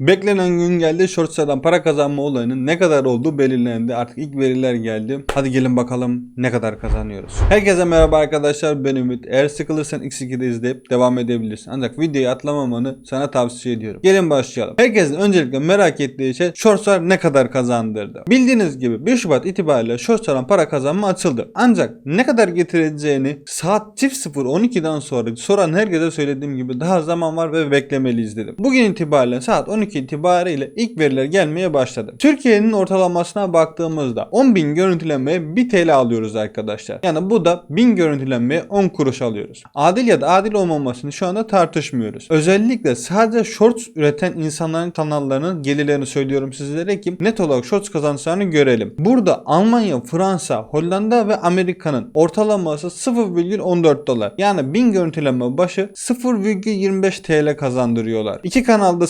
Beklenen gün geldi. Shorts'tan para kazanma olayının ne kadar olduğu belirlendi. Artık ilk veriler geldi. Hadi gelin bakalım ne kadar kazanıyoruz. Herkese merhaba arkadaşlar. Ben Ümit. Eğer sıkılırsan X2'de izleyip devam edebilirsin. Ancak videoyu atlamamanı sana tavsiye ediyorum. Gelin başlayalım. Herkesin öncelikle merak ettiği şey Shorts'lar ne kadar kazandırdı. Bildiğiniz gibi 1 Şubat itibariyle Shorts'tan para kazanma açıldı. Ancak ne kadar getireceğini saat 00.12'den sonra soran herkese söylediğim gibi daha zaman var ve beklemeliyiz dedim. Bugün itibariyle saat 12 itibariyle ilk veriler gelmeye başladı. Türkiye'nin ortalamasına baktığımızda 10.000 görüntülenmeye 1 TL alıyoruz arkadaşlar. Yani bu da 1000 görüntülenmeye 10 kuruş alıyoruz. Adil ya da adil olmamasını şu anda tartışmıyoruz. Özellikle sadece shorts üreten insanların kanallarının gelirlerini söylüyorum sizlere ki net olarak shorts kazançlarını görelim. Burada Almanya, Fransa, Hollanda ve Amerika'nın ortalaması 0,14 dolar. Yani 1000 görüntülenme başı 0,25 TL kazandırıyorlar. İki kanalda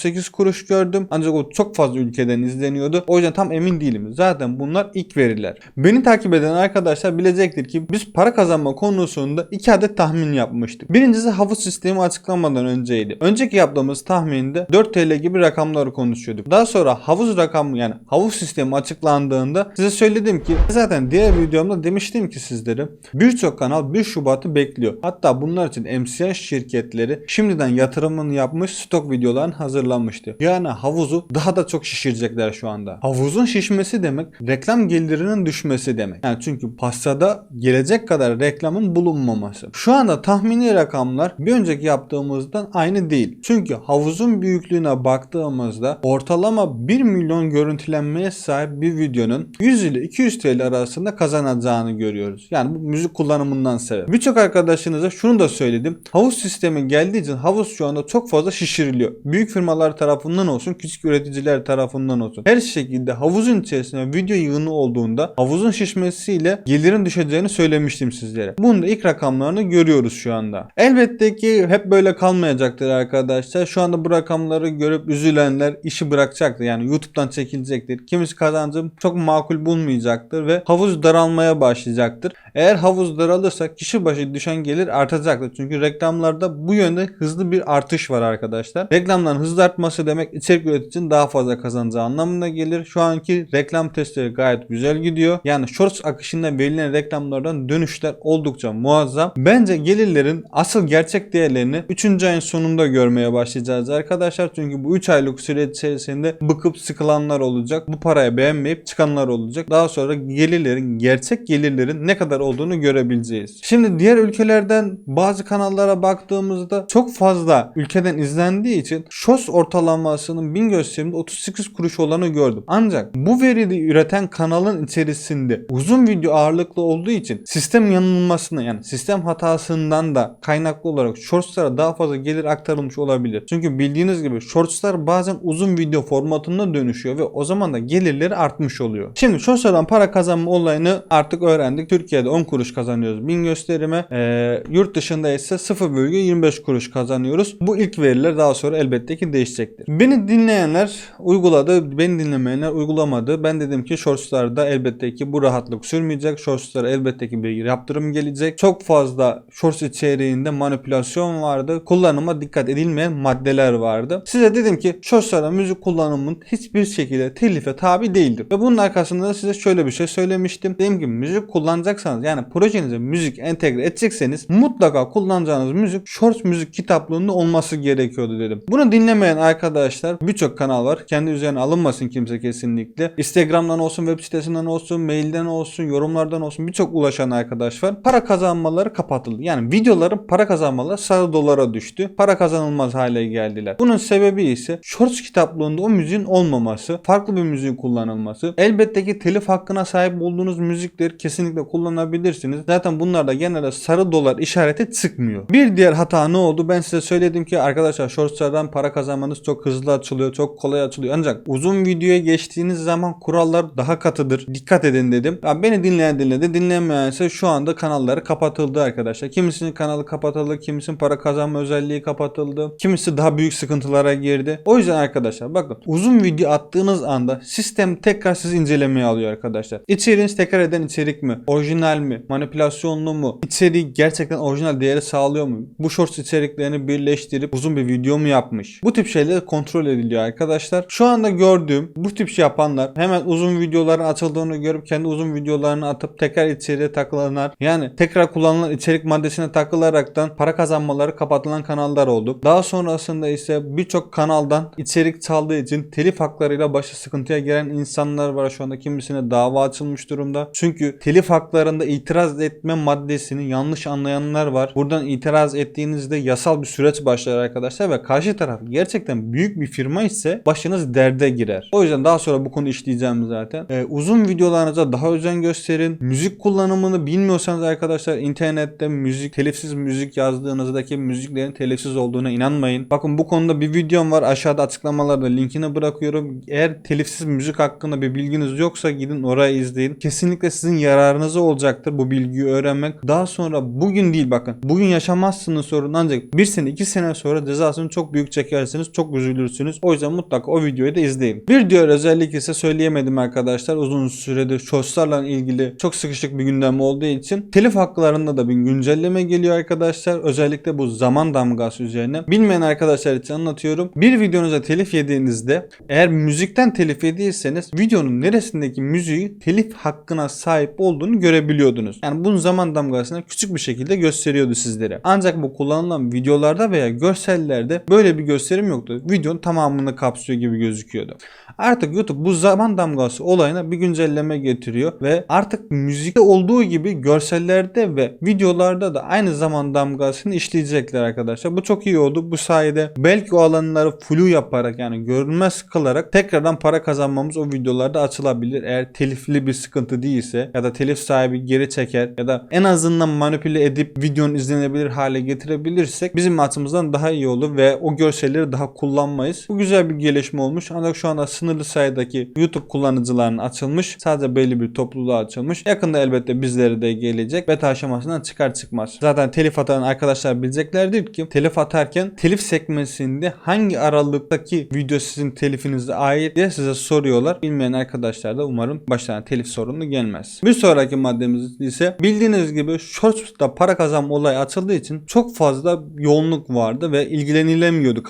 0,38 kuruş gördüm. Ancak o çok fazla ülkeden izleniyordu. O yüzden tam emin değilim. Zaten bunlar ilk veriler. Beni takip eden arkadaşlar bilecektir ki biz para kazanma konusunda iki adet tahmin yapmıştık. Birincisi havuz sistemi açıklamadan önceydi. Önceki yaptığımız tahminde 4 TL gibi rakamları konuşuyorduk. Daha sonra havuz rakamı yani havuz sistemi açıklandığında size söyledim ki zaten diğer videomda demiştim ki sizlere birçok kanal 1 Şubat'ı bekliyor. Hatta bunlar için MCN şirketleri şimdiden yatırımını yapmış stok videolarını hazırlanmıştı. Yani havuzu daha da çok şişirecekler şu anda. Havuzun şişmesi demek reklam gelirinin düşmesi demek. Yani çünkü pastada gelecek kadar reklamın bulunmaması. Şu anda tahmini rakamlar bir önceki yaptığımızdan aynı değil. Çünkü havuzun büyüklüğüne baktığımızda ortalama 1 milyon görüntülenmeye sahip bir videonun 100 ile 200 TL arasında kazanacağını görüyoruz. Yani bu müzik kullanımından sebep. Birçok arkadaşınıza şunu da söyledim. Havuz sistemi geldiği için havuz şu anda çok fazla şişiriliyor. Büyük firmalar tarafından olsun, küçük üreticiler tarafından olsun. Her şekilde havuzun içerisinde video yığını olduğunda havuzun şişmesiyle gelirin düşeceğini söylemiştim sizlere. Bunun ilk rakamlarını görüyoruz şu anda. Elbette ki hep böyle kalmayacaktır arkadaşlar. Şu anda bu rakamları görüp üzülenler işi bırakacaktır. Yani YouTube'dan çekilecektir. Kimisi kazancı çok makul bulmayacaktır ve havuz daralmaya başlayacaktır. Eğer havuz daralırsa kişi başı düşen gelir artacaktır. Çünkü reklamlarda bu yönde hızlı bir artış var arkadaşlar. Reklamların hızlı artması demek içerik üreticinin daha fazla kazanacağı anlamına gelir. Şu anki reklam testleri gayet güzel gidiyor. Yani shorts akışında verilen reklamlardan dönüşler oldukça muazzam. Bence gelirlerin asıl gerçek değerlerini 3. ayın sonunda görmeye başlayacağız arkadaşlar. Çünkü bu 3 aylık süre içerisinde bıkıp sıkılanlar olacak. Bu paraya beğenmeyip çıkanlar olacak. Daha sonra gelirlerin gerçek gelirlerin ne kadar olduğunu görebileceğiz. Şimdi diğer ülkelerden bazı kanallara baktığımızda çok fazla ülkeden izlendiği için Shorts ortalamasının 1000 gösterimde 38 kuruş olanı gördüm. Ancak bu veriyi üreten kanalın içerisinde uzun video ağırlıklı olduğu için sistem yanılmasına yani sistem hatasından da kaynaklı olarak Shorts'lara daha fazla gelir aktarılmış olabilir. Çünkü bildiğiniz gibi Shorts'lar bazen uzun video formatına dönüşüyor ve o zaman da gelirleri artmış oluyor. Şimdi Shorts'lardan para kazanma olayını artık öğrendik. Türkiye'de 10 kuruş kazanıyoruz 1000 gösterime. Ee, yurt dışında ise 0,25 kuruş kazanıyoruz. Bu ilk veriler daha sonra elbette ki değişecektir. Beni dinleyenler uyguladı, beni dinlemeyenler uygulamadı. Ben dedim ki Shorts'larda elbette ki bu rahatlık sürmeyecek. Shorts'lara elbette ki bir yaptırım gelecek. Çok fazla Shorts içeriğinde manipülasyon vardı. Kullanıma dikkat edilmeyen maddeler vardı. Size dedim ki Shorts'lara müzik kullanımının hiçbir şekilde telife tabi değildir. Ve bunun arkasında da size şöyle bir şey söylemiştim. Dedim ki müzik kullanacaksanız yani projenize müzik entegre edecekseniz mutlaka kullanacağınız müzik Shorts müzik kitaplığında olması gerekiyordu dedim. Bunu dinlemeyen arkadaşlar birçok kanal var. Kendi üzerine alınmasın kimse kesinlikle. Instagram'dan olsun, web sitesinden olsun, mailden olsun, yorumlardan olsun birçok ulaşan arkadaş var. Para kazanmaları kapatıldı. Yani videoların para kazanmaları sarı dolara düştü. Para kazanılmaz hale geldiler. Bunun sebebi ise Shorts kitaplığında o müziğin olmaması, farklı bir müziğin kullanılması. Elbette ki telif hakkına sahip olduğunuz müzikleri kesinlikle kullanabilirsiniz. Zaten bunlarda genelde sarı dolar işareti çıkmıyor. Bir diğer hata ne oldu? Ben size söyledim ki arkadaşlar Shorts'lardan para kazanmanız çok hızlı açılıyor, çok kolay açılıyor. Ancak uzun videoya geçtiğiniz zaman kurallar daha katıdır. Dikkat edin dedim. Ya beni dinleyen dinledi, dinlemeyen şu anda kanalları kapatıldı arkadaşlar. Kimisinin kanalı kapatıldı, kimisinin para kazanma özelliği kapatıldı. Kimisi daha büyük sıkıntılara girdi. O yüzden arkadaşlar bakın uzun video attığınız anda sistem tekrar sizi incelemeye alıyor arkadaşlar. İçeriğiniz tekrar eden içerik mi? Orijinal mi? Manipülasyonlu mu? İçeriği gerçekten orijinal değeri sağlıyor mu? Bu shorts içeriklerini birleştirip uzun bir video mu yapmış? Bu tip şeyler kontrol ediliyor arkadaşlar. Şu anda gördüğüm bu tip şey yapanlar hemen uzun videoların atıldığını görüp kendi uzun videolarını atıp tekrar içeriye takılanlar yani tekrar kullanılan içerik maddesine takılaraktan para kazanmaları kapatılan kanallar oldu. Daha sonrasında ise birçok kanaldan içerik çaldığı için telif haklarıyla başı sıkıntıya giren insanlar var. Şu anda kimisine dava açılmış durumda. Çünkü telif haklarında itiraz etme maddesini yanlış anlayanlar var. Buradan itiraz ettiğinizde yasal bir süreç başlar arkadaşlar ve karşı taraf gerçekten büyük bir firma ise başınız derde girer. O yüzden daha sonra bu konu işleyeceğim zaten. Ee, uzun videolarınıza daha özen gösterin. Müzik kullanımını bilmiyorsanız arkadaşlar internette müzik, telifsiz müzik yazdığınızdaki müziklerin telifsiz olduğuna inanmayın. Bakın bu konuda bir videom var. Aşağıda açıklamalarda linkini bırakıyorum. Eğer telifsiz müzik hakkında bir bilginiz yoksa gidin oraya izleyin. Kesinlikle sizin yararınıza olacaktır bu bilgiyi öğrenmek. Daha sonra bugün değil bakın. Bugün yaşamazsınız sorun ancak bir sene iki sene sonra cezasını çok büyük çekersiniz. Çok üzülürsünüz. O yüzden mutlaka o videoyu da izleyin. Bir diğer özellik ise söyleyemedim arkadaşlar. Uzun süredir shortslarla ilgili çok sıkışık bir gündem olduğu için telif haklarında da bir güncelleme geliyor arkadaşlar. Özellikle bu zaman damgası üzerine. Bilmeyen arkadaşlar için anlatıyorum. Bir videonuza telif yediğinizde eğer müzikten telif yediyseniz videonun neresindeki müziği telif hakkına sahip olduğunu görebiliyordunuz. Yani bunun zaman damgasını küçük bir şekilde gösteriyordu sizlere. Ancak bu kullanılan videolarda veya görsellerde böyle bir gösterim yoktu. Videonun tamamını kapsıyor gibi gözüküyordu. Artık YouTube bu zaman damgası olayına bir güncelleme getiriyor ve artık müzikte olduğu gibi görsellerde ve videolarda da aynı zaman damgasını işleyecekler arkadaşlar. Bu çok iyi oldu. Bu sayede belki o alanları flu yaparak yani görünmez kılarak tekrardan para kazanmamız o videolarda açılabilir. Eğer telifli bir sıkıntı değilse ya da telif sahibi geri çeker ya da en azından manipüle edip videonun izlenebilir hale getirebilirsek bizim açımızdan daha iyi olur ve o görselleri daha kullanmayız. Bu güzel bir gelişme olmuş. Ancak şu anda sınırlı sayıdaki YouTube kullanıcılarının açılmış. Sadece belli bir topluluğa açılmış. Yakında elbette bizlere de gelecek. Beta aşamasından çıkar çıkmaz. Zaten telif atan arkadaşlar bileceklerdir ki telif atarken telif sekmesinde hangi aralıktaki video sizin telifinize ait diye size soruyorlar. Bilmeyen arkadaşlar da umarım başlarına telif sorunu gelmez. Bir sonraki maddemiz ise bildiğiniz gibi Shorts'ta para kazanma olayı açıldığı için çok fazla yoğunluk vardı ve ilgilenilemiyordu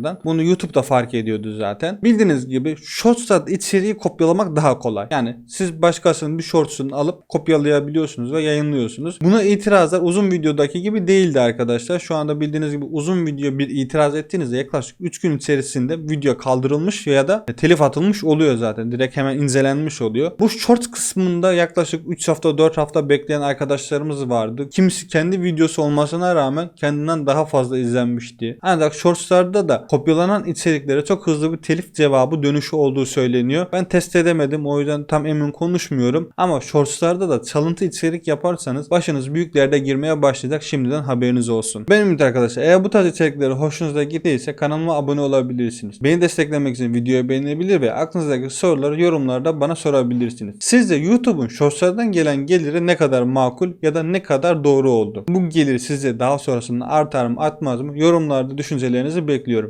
kanallardan. Bunu YouTube'da fark ediyordu zaten. Bildiğiniz gibi Shorts'ta içeriği kopyalamak daha kolay. Yani siz başkasının bir Shorts'unu alıp kopyalayabiliyorsunuz ve yayınlıyorsunuz. Buna itirazlar uzun videodaki gibi değildi arkadaşlar. Şu anda bildiğiniz gibi uzun video bir itiraz ettiğinizde yaklaşık 3 gün içerisinde video kaldırılmış ya da telif atılmış oluyor zaten. Direkt hemen incelenmiş oluyor. Bu Shorts kısmında yaklaşık 3 hafta 4 hafta bekleyen arkadaşlarımız vardı. Kimisi kendi videosu olmasına rağmen kendinden daha fazla izlenmişti. Ancak Shorts'larda da kopyalanan içeriklere çok hızlı bir telif cevabı dönüşü olduğu söyleniyor. Ben test edemedim o yüzden tam emin konuşmuyorum. Ama Shorts'larda da çalıntı içerik yaparsanız başınız büyük derde girmeye başlayacak. Şimdiden haberiniz olsun. Benim ümit arkadaşlar eğer bu tarz içerikleri hoşunuza gittiyse kanalıma abone olabilirsiniz. Beni desteklemek için videoyu beğenebilir ve aklınızdaki soruları yorumlarda bana sorabilirsiniz. Sizce YouTube'un Shorts'lardan gelen geliri ne kadar makul ya da ne kadar doğru oldu? Bu gelir sizce daha sonrasında artar mı artmaz mı? Yorumlarda düşüncelerinizi bekliyorum.